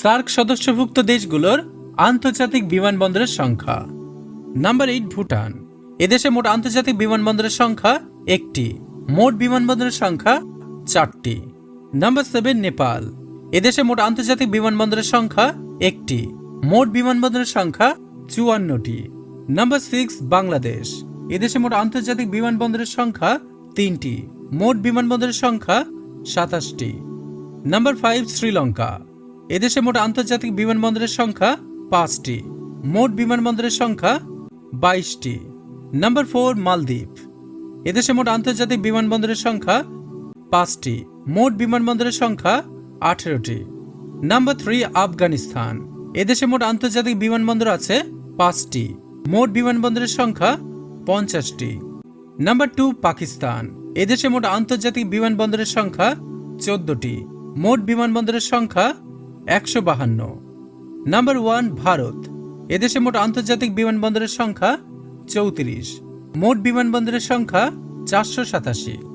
SAARC সদস্যভুক্ত দেশগুলোর আন্তর্জাতিক বিমানবন্দরের সংখ্যা। Number eight Bhutan. এদেশে মোট আন্তর্জাতিক বিমানবন্দরের সংখ্যা একটি। মোট বিমানবন্দরের সংখ্যা চারটি। Number seven Nepal. এদেশে মোট আন্তর্জাতিক বিমানবন্দরের সংখ্যা একটি। মোট বিমানবন্দরের সংখ্যা চুয়ান্নটি। Number six Bangladesh. এদেশে মোট আন্তর্জাতিক বিমানবন্দরের সংখ্যা তিনটি। মোট বিমানবন্দরের সংখ্যা সাতাশটি। Number five Sri Lanka. এদেশে মোট আন্তর্জাতিক বিমানবন্দরের সংখ্যা পাঁচটি। মোট বিমানবন্দরের সংখ্যা বাইশটি। Number four, Maldives. এদেশে মোট আন্তর্জাতিক বিমানবন্দরের সংখ্যা পাঁচটি। মোট বিমানবন্দরের সংখ্যা আঠেরোটি। Number three, Afghanistan. এদেশে মোট আন্তর্জাতিক বিমানবন্দর আছে পাঁচটি। মোট বিমানবন্দরের সংখ্যা পঞ্চাশটি। Number two, Pakistan. এদেশে মোট আন্তর্জাতিক বিমানবন্দরের সংখ্যা চোদ্দটি। মোট বিমানবন্দরের সংখ্যা একশো বাহান্ন। Number one Bharat. এদেশে মোট আন্তর্জাতিক বিমানবন্দরের সংখ্যা চৌত্রিশ। মোট বিমানবন্দরের সংখ্যা চারশো সাতাশি।